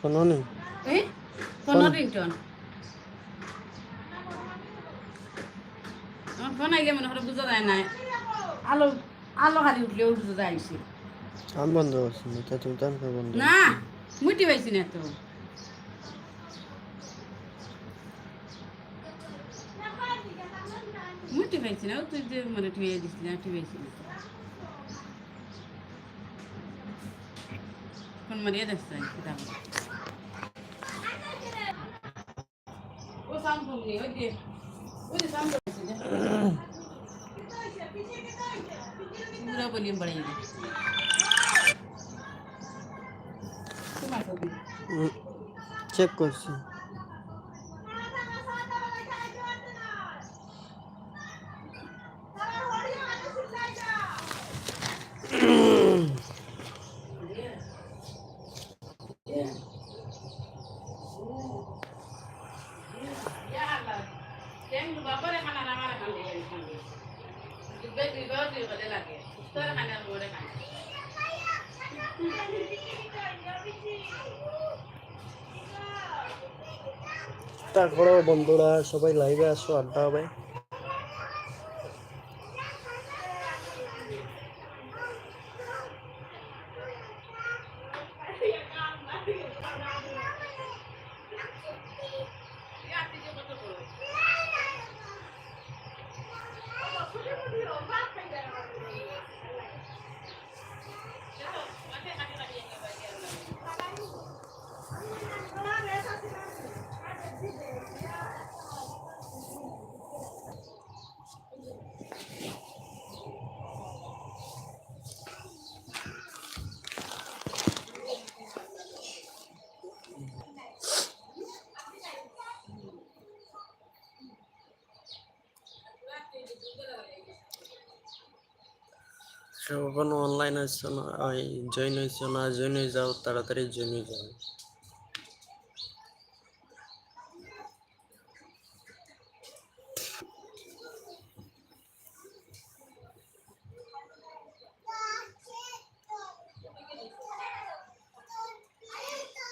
শোনো নি এই ফোন রিংটন। আমার ফোন আগে মনে করে বুঝা যায় না। আলো আলো খালি উঠলে বুঝা যাইছে আমি বন্ধ করছি না তা তুমি তার বন্ধ না মুটি পাইছি না তো মুটি পাইছি না তুই যে মানে টুয়ে দিস না পাইছি না ফোন মারিয়ে দেখছ ও সাউন্ড ফোন নেই ওই যে ওই যে সাউন্ড আছে যে পুরা ভলিউম বাড়িয়ে দে তোমার ছবি চেক করছি তারপরে বন্ধুরা সবাই লাইভে আসো আড্ডা হবে। কেউ কোনো অনলাইন আসছো না জয়েন হয়েছো না জয়েন হয়ে যাও, তাড়াতাড়ি জয়েন হয়ে যাও।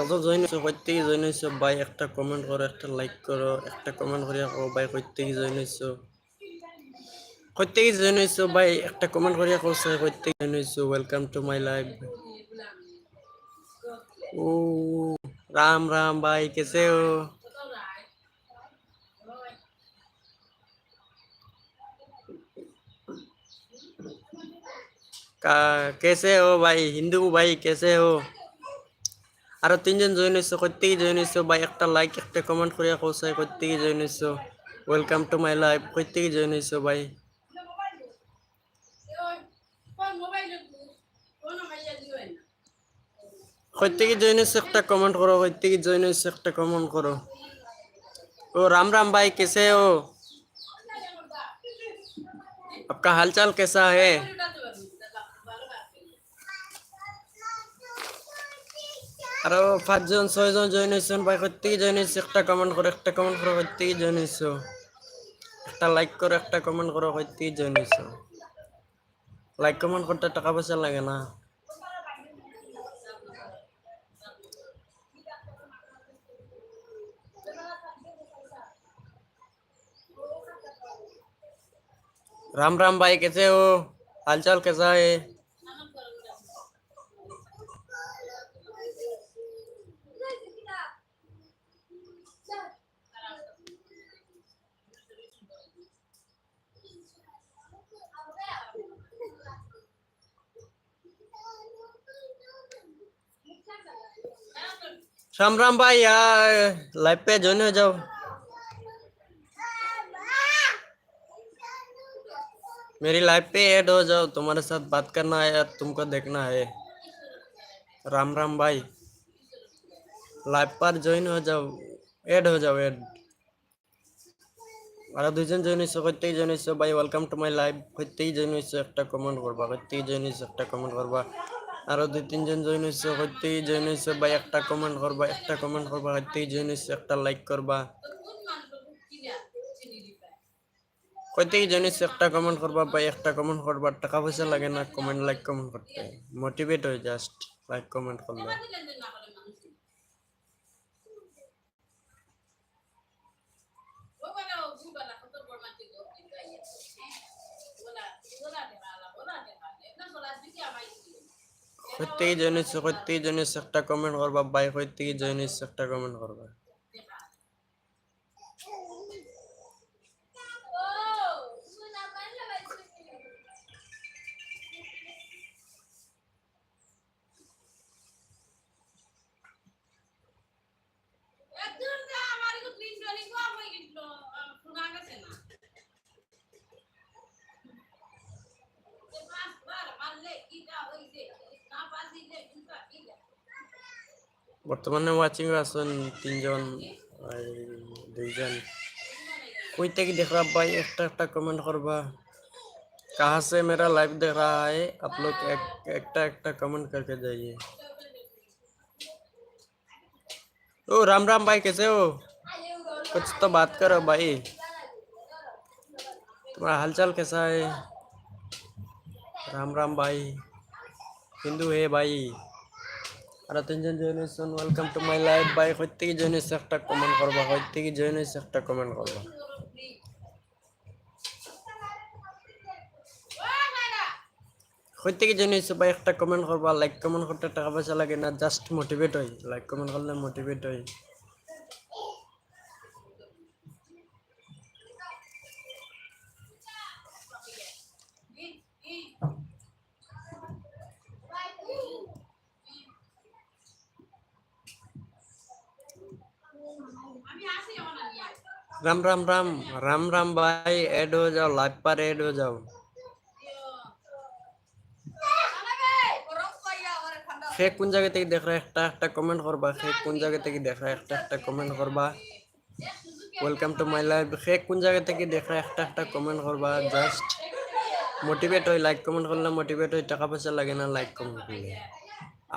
এত জয়েন হয়েছো প্রত্যেকে জয়েন হয়েছো ভাই একটা কমেন্ট করো, একটা লাইক করো, একটা কমেন্ট করে ভাই প্রত্যেকে জয়েন হয়েছো প্রত্যেকে জয়েন হয়েছো ভাই একটা কমেন্ট করে রাখো স্যার প্রত্যেকে জয়েন হয়েছো ওয়েলকাম টু মাই লাইভ ও राम राम भाई कैसे हो का कैसे हो भाई হিন্দু ভাই कैसे हो আরো তিনজন জয়েন হয়েছো প্রত্যেকে জয়েন হয়েছো ভাই একটা লাইক একটা কমেন্ট করে কৌশাই প্রত্যেকে জয়েন হয়েছো ওয়েলকাম টু মাই লাইফ প্রত্যেকে জয়েন হয়েছো ভাই প্রত্যেকে জয়েন হয়েছো একটা কমেন্ট করো প্রত্যেকে জয়েন হয়েছো একটা কমেন্ট করো ओ राम राम भाई कैसे हो आपका हालचाल कैसा है আরো পাঁচজন ছয়জন জয়েন হয়েছেন ভাই প্রত্যেকে জয়েন হয়েছে একটা কমেন্ট করো একটা কমেন্ট করো প্রত্যেকে জয়েন হয়েছো একটা লাইক করো একটা কমেন্ট করো প্রত্যেকে জয়েন হয়েছো লাইক কমেন্ট করতে টাকা পয়সা লাগে না राम राम भाई, कैसे हो? हालचाल कैसा है? राम राम भाई यार लाइव पे ज्वाइन हो जाओ। मेरी लाइव पे ऐड हो जाओ तुम्हारे साथ बात करना है और तुमको देखना है राम राम भाई লাইভ পার জয়েন হয়ে যাও এড হয়ে যাও এড আর দুজন জয়েন হয়েছে প্রত্যেক জয়েন হয়েছে ভাই ওয়েলকাম টু মাই লাইভ প্রত্যেক জয়েন হয়েছে একটা কমেন্ট করবা প্রত্যেক জয়েন হয়েছে একটা কমেন্ট করবা আরো দুই তিনজন জয়েন হয়েছে প্রত্যেক জয়েন হয়েছে ভাই একটা কমেন্ট করবা একটা কমেন্ট করবা প্রত্যেক জয়েন হয়েছে একটা লাইক করবা প্রত্যেক জনিস একটা কমেন্ট করবা বা একটা কমেন্ট করবা টাকা পয়সা লাগে না কমেন্ট লাইক কমেন্ট করতে মোটিভেট হয়ে জাস্ট লাইক কমেন্ট করলে প্রত্যেক জনিস প্রত্যেক জনিস একটা কমেন্ট করবা বাইক প্রত্যেক জনিস একটা কমেন্ট করবা বর্তমানে ওয়াচিং আছেন তিনজন আর দুইজন कोई तक देख रहा भाई एक्टा एक्टा कमेंट करवा कहाँ से मेरा लाइव देख रहा है आप लोग एक एकटा एकटा कमेंट करके जाइए ओ राम राम भाई कैसे हो कुछ तो बात करो भाई तुम्हारा हालचाल कैसा है राम राम भाई हिंदू है भाई আর তিনজন জয়েন হয়েছেন। ওয়েলকাম টু মাই লাইফ বাই কই থেকে জয়েন হয়েছে একটা কমেন্ট করবা? কই থেকে জয়েন হয়েছে একটা কমেন্ট করবা? কই থেকে জয়েন হয়েছে ভাই একটা কমেন্ট করবা? লাইক কমেন্ট করতে টাকা পয়সা লাগে না জাস্ট মোটিভেট হই। লাইক কমেন্ট করলে মোটিভেট হই। রাম রাম রাম রাম রাম ভাই এড হয়ে যাও লাইভ পারে এড হয়ে যাও। সে কোন জায়গা থেকে দেখ একটা একটা কমেন্ট করবা, সে কোন জায়গা থেকে দেখ একটা একটা কমেন্ট করবা। ওয়েলকাম টু মাই লাইভ সে কোন জায়গা থেকে দেখ একটা একটা কমেন্ট করবা জাস্ট মোটিভেট হয় লাইক কমেন্ট করলে মোটিভেট হয়, টাকা পয়সা লাগে না লাইক কমেন্ট করলে।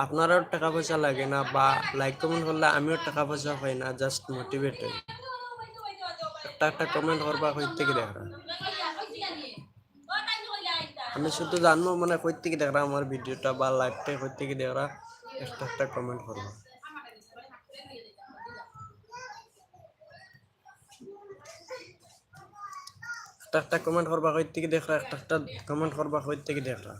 আপনারও টাকা পয়সা লাগে না, বা লাইক কমেন্ট করলে আমিও টাকা পয়সা হয় না জাস্ট মোটিভেট হয়। একটা কমেন্ট করবা কই থেকে দেখা আমি শুধু জানব মানে কই থেকে দেখা আমার ভিডিওটা বা লাইভটা কই থেকে দেখা একটা একটা কমেন্ট করবা। একটা একটা কমেন্ট করবা কই থেকে দেখা একটা একটা কমেন্ট করবা কই থেকে দেখা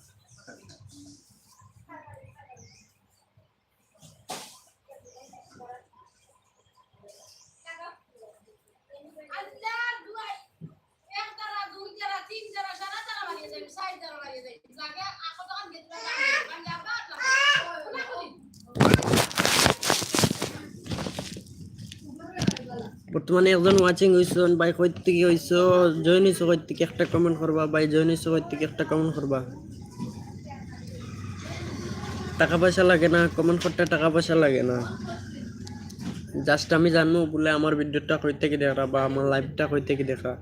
বর্তমানে একজন ওয়াচিং হইছেন ভাই কই থেকে হইছো জয়েন হইছো কই থেকে একটা কমেন্ট করবা? ভাই জয়েন হইছো কই থেকে একটা কমেন্ট করবা? টাকা পয়সা লাগে না কমেন্ট করতে টাকা পয়সা লাগে না। জাস্ট আমি জানো বলে আমার ভিডিওটা কই থেকে দেখা বা আমার লাইভটা কই থেকে দেখা?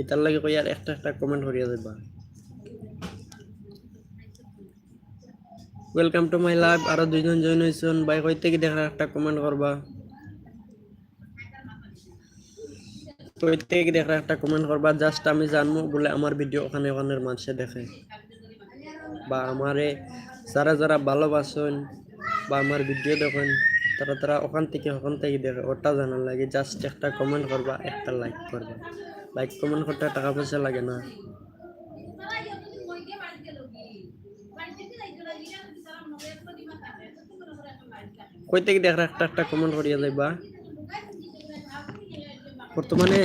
এটার লাগে কই আর একটা একটা কমেন্ট করিয়া যাবা ওয়েলকাম টু মাই লাইভ আরও দুইজন জয়েন হইছেন ভাই, কই থেকে দেখা একটা কমেন্ট করবা? প্রত্যেক দেখা একটা কমেন্ট করবা? জাস্ট আমি জানব বলে আমার ভিডিও ওখানে ওখানের মানুষে দেখে। বা আমারে যারা যারা ভালোবাসেন বা আমার ভিডিও দেখেন, তারা তারা ওখান থেকে ওখান থেকে দেখে। ওটা জানার লাগে। জাস্ট একটা কমেন্ট করবা, একটা লাইক করবা। লাইক কমেন্ট করতে টাকা পয়সা লাগে না। কই থেকে দেখা একটা একটা কমেন্ট করিয়া যাইবা বর্তমানে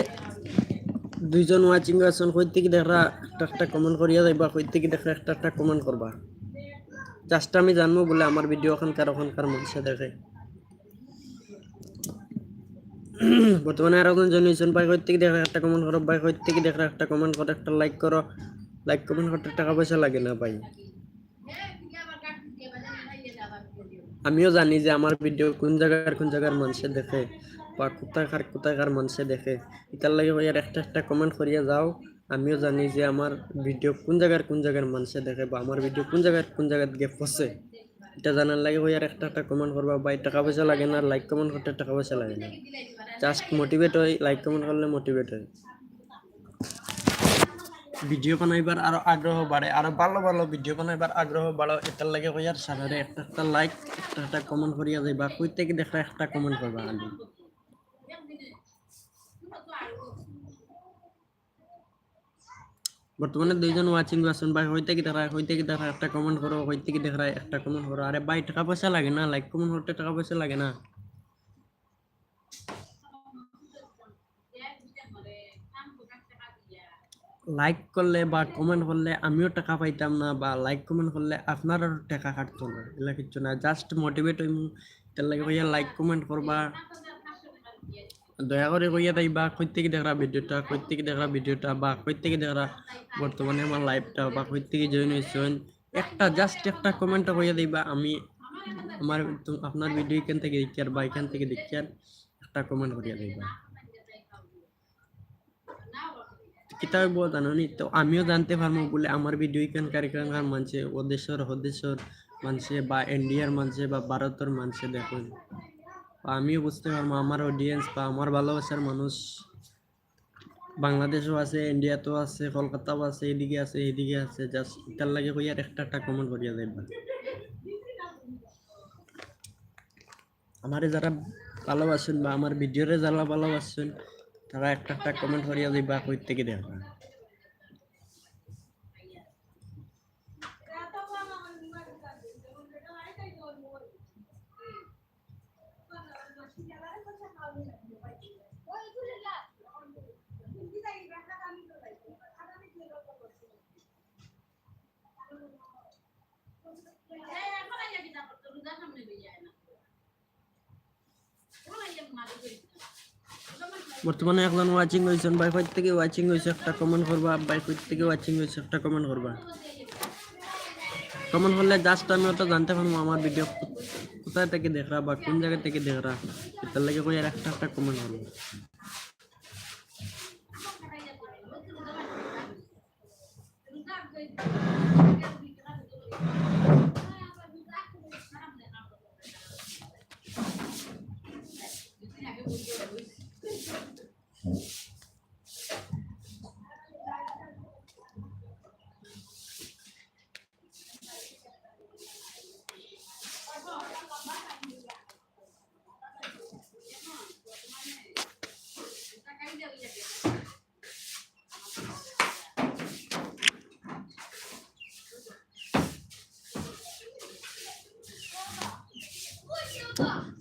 দুইজন ওয়াচিং আছেন, কই থেকে দেখা একটা একটা কমেন্ট করিয়া যাইবা কই থেকে একটা একটা কমেন্ট করবা। জাস্ট আমি জানব বলে আমার ভিডিও ওখানকার ওখানকার মানুষে দেখে। বর্তমানে আর একজন জনিয়েছেন ভাই, কই থেকে দেখা একটা কমেন্ট করো, ভাই, কই থেকে একটা কমেন্ট করো, একটা লাইক করো। লাইক কমেন্ট করতে টাকা পয়সা লাগে না, ভাই। আমিও জানি যে আমার ভিডিও কোন জায়গার কোন জায়গার মানুষে দেখে বা কোথাকার কোথাকার মানুষে দেখে। এটার লাগে ভাই আর একটা একটা কমেন্ট করিয়া যাও। আমিও জানি যে আমার ভিডিও কোন জায়গার কোন জায়গার মানুষে দেখে বা আমার ভিডিও কোন জায়গার কোন জায়গার গিয়ে ফসে এটা জানার লাগে ভাই আর একটা একটা কমেন্ট করবা বা টাকা পয়সা লাগে না লাইক কমেন্ট করতে টাকা পয়সা লাগে না। জাস্ট মোটিভেট হয় লাইক কমেন্ট করলে মোটিভেট হয়। ভিডিও বানাইবার আরও আগ্রহ বাড়ে, আরও ভালো ভালো ভিডিও বানাইবার আগ্রহ বাড়ো, এটার লাগে কই আর সারারে একটা একটা লাইক একটা একটা কমেন্ট করিয়া যাইবা কই থেকে দেখা একটা কমেন্ট করবা খালি বর্তমানে দুইজন ওয়াচিং আছেন, ভাই হইতে কি দেখা হইতে কি দেখা একটা কমেন্ট করো হইতে কি দেখা একটা কমেন্ট করো। আরে ভাই, টাকা পয়সা লাগে না লাইক কমেন্ট করতে টাকা পয়সা লাগে না। লাইক করলে বা কমেন্ট করলে আমিও টাকা পাইতাম না বা লাইক কমেন্ট করলে আপনারও টাকা কাটতো না, এগুলা কিচ্ছু না। জাস্ট মোটিভেট হইম, তার কইয়া লাইক কমেন্ট করবা। দয়া করে কইয়া তাইবা কই থেকে দেখরা ভিডিওটা কই থেকে দেখরা ভিডিওটা, বা কই থেকে দেখরা বর্তমানে আমার লাইভটা বা কই থেকে জয়েন হয়েছেন একটা জাস্ট একটা কমেন্ট কইয়া দিবা আমি আমার, আপনার ভিডিও এখান থেকে দেখি আর বা এখান থেকে দেখি আর একটা কমেন্ট করিয়া দিবা কিতাব জানো তো আমিও জানতে পারব বলে আমার ভিডিও এখানকার এখানকার মানুষে ওদেশ্বর হদেশ্বর মানুষে বা ইন্ডিয়ার মানছে বা ভারতের মানছে দেখুন। আমিও বুঝতে পারব আমার অডিয়েন্স বা আমার ভালোবাসার মানুষ বাংলাদেশও আছে, ইন্ডিয়াতেও আছে, কলকাতাও আছে, এদিকে আছে এদিকে আছে জাস্ট তার লাগে কই আর একটা একটা কমেন্ট করিয়া দেবা আমারে যারা ভালোবাসেন বা আমার ভিডিওরে যারা ভালোবাসেন তারা একটা একটা কমেন্ট করিয়া দিবা কই থেকে দেখা বর্তমানে এখন ওয়াচিং হয়েছেন বাই কই থেকে ওয়াচিং হয়েছে একটা কমেন্ট করবা? বাই কই থেকে ওয়াচিং হয়েছে একটা কমেন্ট করবা? কমেন্ট করলে জাস্ট আমি ওটা জানতে পারব আমার ভিডিও কোথায় থেকে দেখরা বা কোন জায়গা থেকে দেখরা। তার লাগে কই আর একটা একটা কমেন্ট করব।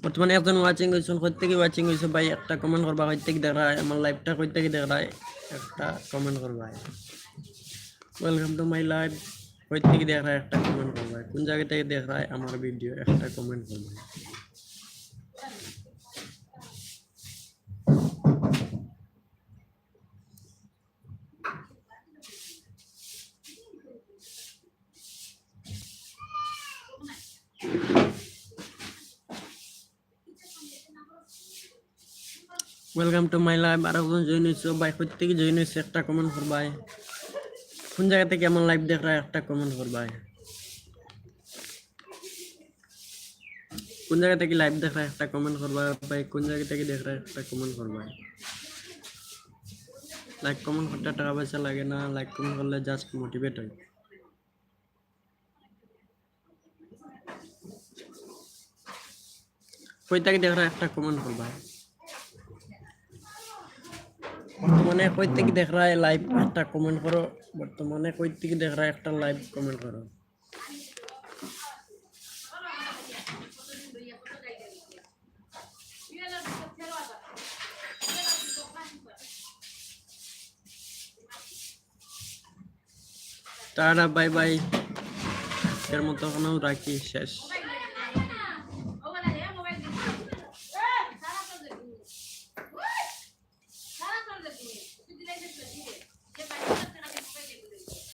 বর্তমানে একজন ওয়াচিং হয়েছেন প্রত্যেকে ওয়াচিং হয়েছে ভাই, একটা কমেন্ট করবা কই থেকে দেখরা আমার লাইভটা প্রত্যেকে থেকে দেখরা একটা কমেন্ট করবা। ওয়েলকাম টু মাই লাইভ প্রত্যেকে থেকে দেখরা একটা কমেন্ট করবা। কোন জায়গা থেকে দেখরা আমার ভিডিও একটা কমেন্ট করবা। ওয়েলকাম টু মাই লাইভ আর একজন জয়েন হয়েছে। ভাই থেকে জয়েন হয়েছে, একটা কমেন্ট করবাই কোন জায়গা থেকে আমার লাইভ দেখরা একটা কমেন্ট করবাই কোন জায়গা থেকে লাইভ দেখরা একটা কমেন্ট করবা ভাই। কোন জায়গা থেকে দেখরা একটা কমেন্ট করবা লাইক কমেন্ট করতে টাকা পয়সা লাগে না। লাইক কমেন্ট করলে জাস্ট মোটিভেট হয়। কই থেকে দেখরা একটা কমেন্ট করবা বর্তমানে কই থেকে দেখ লাইভ একটা কমেন্ট করো, বর্তমানে কই থেকে দেখ একটা লাইভ কমেন্ট করো। টাটা বাই বাই এর মতো রাখি, শেষ।